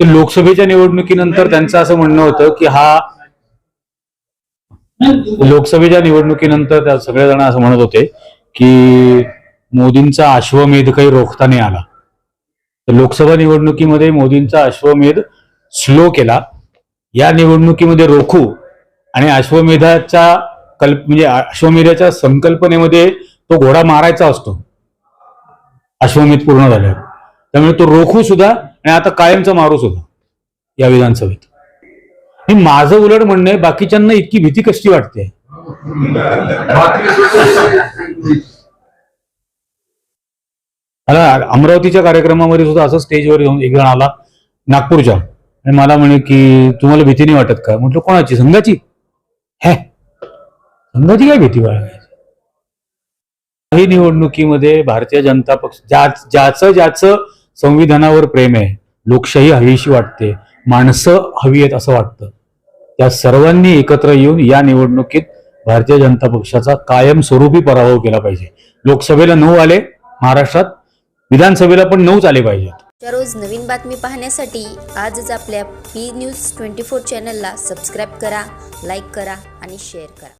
ते लोकसभेच्या निवडणुकीनंतर त्यांचं असं म्हणणं होतं की हा लोकसभेच्या निवडणुकीनंतर त्या सगळेजण असं म्हणत होते की मोदींचा अश्वमेध काही रोखता नाही आला. तर लोकसभा निवडणुकीमध्ये मोदींचा अश्वमेध स्लो केला. या निवडणुकीमध्ये रोखू आणि अश्वमेधाच्या कल्प म्हणजे अश्वमेधाच्या संकल्पनेमध्ये तो घोडा मारायचा असतो. अश्वमेध पूर्ण झाल्यावर. त्यामुळे तो रोखू सुद्धा आणि आता कायमचा मारू होता या विधानसभेत. आणि माझं उलट म्हणणं आहे बाकीच्यांना इतकी भीती कशी वाटते? मला अमरावतीच्या कार्यक्रमामध्ये सुद्धा असं स्टेजवर येऊन एक जण आला नागपूरच्या. आणि मला म्हणे की तुम्हाला भीती नाही वाटत का? म्हटलं कोणाची? संघाची? हे. संघाची काय भीती बाळगायची काही निवडणुकीमध्ये भारतीय जनता पक्ष ज्या ज्याचं ज्याचं संविधानावर प्रेम आहे. लोकशाही हवीशी वाटते. माणसं हवी आहेत असं वाटतं. त्या सर्वांनी एकत्र येऊन या निवडणुकीत भारतीय जनता पक्षाचा कायमस्वरूपी पराभव केला पाहिजे. लोकसभेला नऊ आले महाराष्ट्रात विधानसभेला पण नऊच आले पाहिजेत. दररोज नवीन बातमी पाहण्यासाठी आजच आपल्या पी न्यूज ट्वेंटी फोर चॅनलला सबस्क्राईब करा लाईक करा आणि शेअर करा.